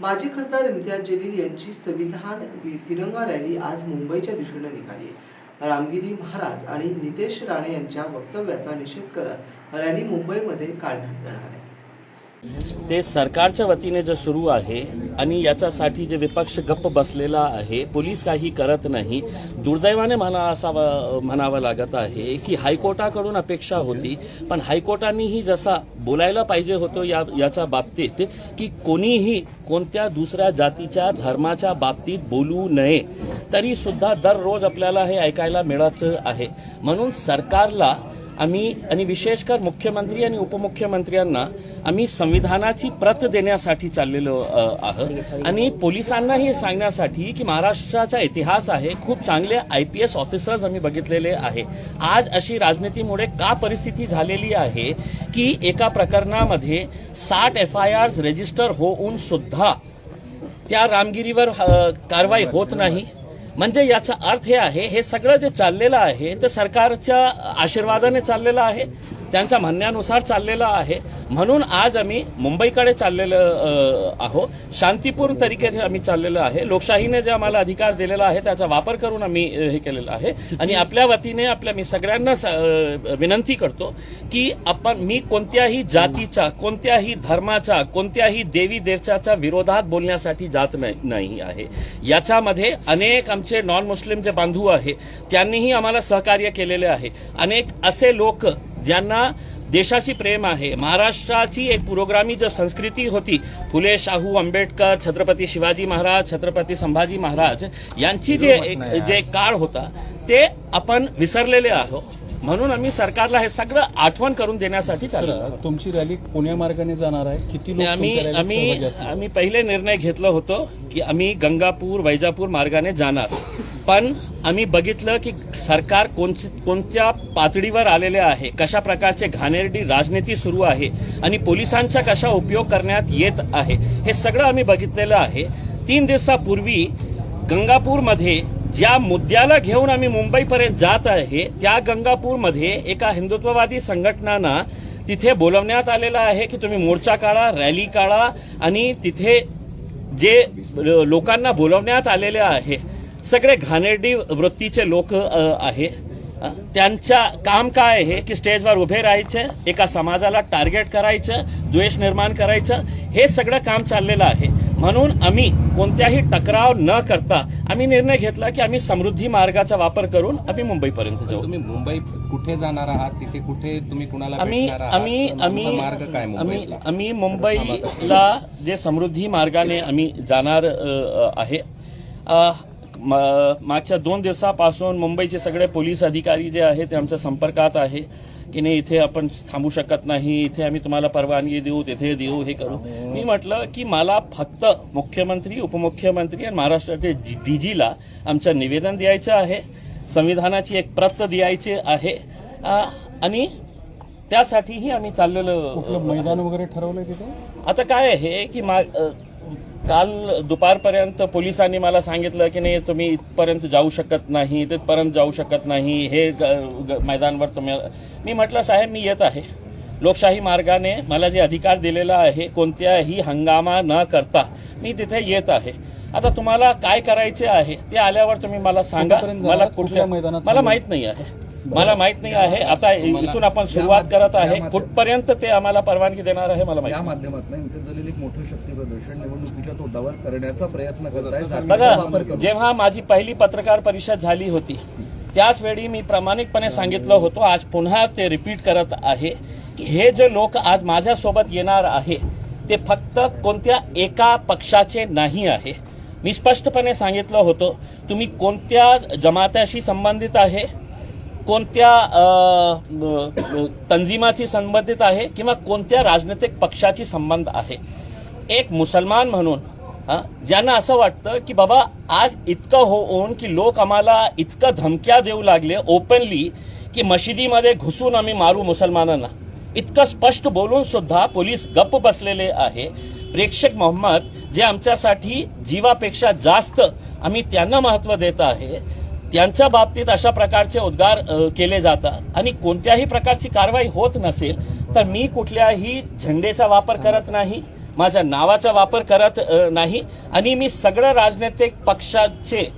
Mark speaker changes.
Speaker 1: माजी खासदार इम्तियाज जलील यांची संविधान तिरंगा रॅली आज मुंबईच्या दिशेने निघाली आहे. रामगिरी महाराज आणि नितेश राणे यांच्या वक्तव्याचा निषेध करत रॅली मुंबईमध्ये काढण्यात येणार आहे.
Speaker 2: ते सरकारच्या वतीने जे सुरू आहे आणि याच्यासाठी जे विपक्ष गप्प बसलेला आहे पोलीस काही करत नाही दुर्दैवाने म्हणा असावं म्हणावं लागत आहे की हायकोर्टाकडून अपेक्षा होती पण हायकोर्टानेही जसा बोलायला पाहिजे होतो या याच्या बाबतीत की कोणीही कोणत्या दुसऱ्या जातीच्या धर्माच्या बाबतीत बोलू नये तरीसुद्धा दररोज आपल्याला हे ऐकायला मिळत आहे. म्हणून सरकारला आम्ही आणि विशेषकर मुख्यमंत्री आणि उपमुख्यमंत्र्यांना आम्ही संविधानाची प्रत देण्यासाठी चाललेलो आहोत. आणि पोलिसांना हे सांगण्यासाठी की महाराष्ट्राचा इतिहास आहे खूप चांगले आय पी एस ऑफिसर्स आम्ही बघितलेले आहे. आज अशी राजनीतीमुळे का परिस्थिती झालेली आहे की एका प्रकरणामध्ये साठ एफ आय आर रजिस्टर होऊन सुद्धा त्या रामगिरीवर कारवाई होत नाही. म्हणजे याचा अर्थ हे आहे हे सगळं जे चाललेलं आहे ते सरकारच्या आशीर्वादाने चाललेलं आहे. त्यांच्या म्हणण्यानुसार चाललेलं आहे. म्हणून आज आम्ही मुंबईकडे चाललेलं आहो आहोत. शांतीपूर्ण तरीकेने आम्ही चाललेलं आहे. लोकशाहीने जे आम्हाला अधिकार दिलेला आहे त्याचा वापर करून आम्ही हे केलेलं आहे. आणि आपल्या वतीने आपल्या मी सगळ्यांना स- विनंती करतो की आपण मी कोणत्याही जातीचा कोणत्याही धर्माचा कोणत्याही देवी देवताच्या विरोधात बोलण्यासाठी जात नाही नाही आहे. याच्यामध्ये अनेक आमचे नॉन मुस्लिम जे बांधव आहे त्यांनीही आम्हाला सहकार्य केलेले आहे. अनेक असे लोक ज्यांना देशाची प्रेम आहे. महाराष्ट्राची एक पुरोगामी जो संस्कृती होती फुले शाहू आंबेडकर छत्रपती शिवाजी महाराज छत्रपती संभाजी महाराज यांची जे एक जे काळ होता ते आपण विसरलेले आहोत. म्हणून आम्ही सरकारला हे सगळं आठवण करून देण्यासाठी.
Speaker 3: तर तुमची रॅली पुणे मार्गाने जाणार आहे. किती लोक
Speaker 2: आम्ही आम्ही? आम्ही पहिले निर्णय घेतला होतो की आम्ही गंगापूर वैजापूर मार्गाने जाणार. पण आम्ही बघितलं की सरकार कोणची- कोणत्या पातळीवर आलेले आहे कशा प्रकारचे घाणेरडी राजनीती सुरू आहे आणि पोलिसांचा कशा उपयोग करण्यात येत आहे हे सगळं आम्ही बघितलेलं आहे. तीन दिवसापूर्वी गंगापूरमध्ये ज्या मुद्द्याला घेऊन आम्ही मुंबईपर्यंत जात आहे त्या गंगापूरमध्ये एका हिंदुत्ववादी संघटनांना तिथे बोलवण्यात आलेलं आहे की तुम्ही मोर्चा काढा रॅली काढा आणि तिथे जे लोकांना बोलवण्यात आलेले आहे सगळे घाणेरडी वृत्तीचे लोक आहे. त्यांच्या काम काय आहे? की स्टेजवर उभे राहायचे एका समाजाला टार्गेट करायचं द्वेष निर्माण करायचं हे सगळं काम चाललेलं आहे. म्हणून आम्ही कोणत्याही टकराव न करता आम्ही निर्णय घेतला की आम्ही समृद्धी मार्गाचा वापर करून आम्ही मुंबईपर्यंत जाऊ.
Speaker 4: तुम्ही मुंबई कुठे जाणार आहात? तिथे कुठे तुम्ही कुणाला
Speaker 2: आम्ही? आम्ही आम्ही
Speaker 4: मार्ग काय
Speaker 2: आम्ही मुंबईला जे समृद्धी मार्गाने आम्ही जाणार आहे. मागच्या दोन दिवसापासून मुंबईचे सगळे पोलीस अधिकारी जे आहेत ते आमच्या संपर्कात आहे. की नाही इथे आपण थांबू शकत नाही इथे आम्ही तुम्हाला परवानगी देऊ तिथे देऊ हे करू. मी म्हटलं की मला फक्त मुख्यमंत्री उपमुख्यमंत्री आणि महाराष्ट्राचे डीजीला आमचं निवेदन द्यायचं आहे. संविधानाची एक प्रत द्यायची आहे. आणि त्यासाठीही आम्ही चाललेलो.
Speaker 3: मैदान वगैरे ठरवलंय तिथे?
Speaker 2: आता काय आहे की मा काल दुपारपर्यंत पोलिसांनी मला सांगितलं की नाही तुम्ही इथपर्यंत जाऊ शकत नाही तिथपर्यंत जाऊ शकत नाही हे ग- ग- मैदानवर तुम्ही मी म्हटलं साहेब मी येत आहे. लोकशाही मार्गाने मला जे अधिकार दिलेला आहे कोणत्याही हंगामा न करता मी तिथे येत आहे. आता तुम्हाला काय करायचे आहे ते आल्यावर तुम्ही मला सांगा. मला? कुठल्या
Speaker 3: मैदानात
Speaker 2: मला? माहीत नाही आहे. मला माहीत नाही आहे. आता इथून आपण सुरुवात करत आहे. कुठपर्यंत ते आम्हाला परवानगी देणार आहे मला माहीत
Speaker 5: एक मोठं शक्ती प्रदर्शन निवडणुकीच्या तोंडावर करण्याचा प्रयत्न करत आहे.
Speaker 2: बघा जेव्हा माझी पहिली पत्रकार परिषद झाली होती त्याच वेळी मी प्रामाणिकपणे सांगितलं होतं आज पुन्हा ते रिपीट करत आहे की हे जे लोक आज माझ्यासोबत येणार आहे ते फक्त कोणत्या एका पक्षाचे नाही आहे. मी स्पष्टपणे सांगितलं होतं तुम्ही कोणत्या जमात्याशी संबंधित आहे कोणत्या तंजिमाशी संबंधित आहे किंवा कोणत्या राजनैतिक पक्षाची संबंध आहे. एक मुसलमान म्हणून ज्यांना असं वाटतं की बाबा आज इतकं होऊन की लोक आम्हाला इतकं धमक्या देऊ लागले ओपनली की मशिदीमध्ये घुसून आम्ही मारू मुसलमानांना. इतकं स्पष्ट बोलून सुद्धा पोलीस गप्प बसलेले आहे. प्रेक्षक मोहम्मद जे आमच्यासाठी जीवापेक्षा जास्त आम्ही त्यांना महत्त्व देत आहे त्यांच्या बाबतीत अशा प्रकारचे उद्गार केले जातात. आणि कोणत्याही प्रकारची कारवाई होत नसेल तर मी कुठल्याही झेंडेचा वापर करत नाही माझ्या नावाचा वापर करत नाही. आणि मी सगळ्या राजनैतिक पक्षाचे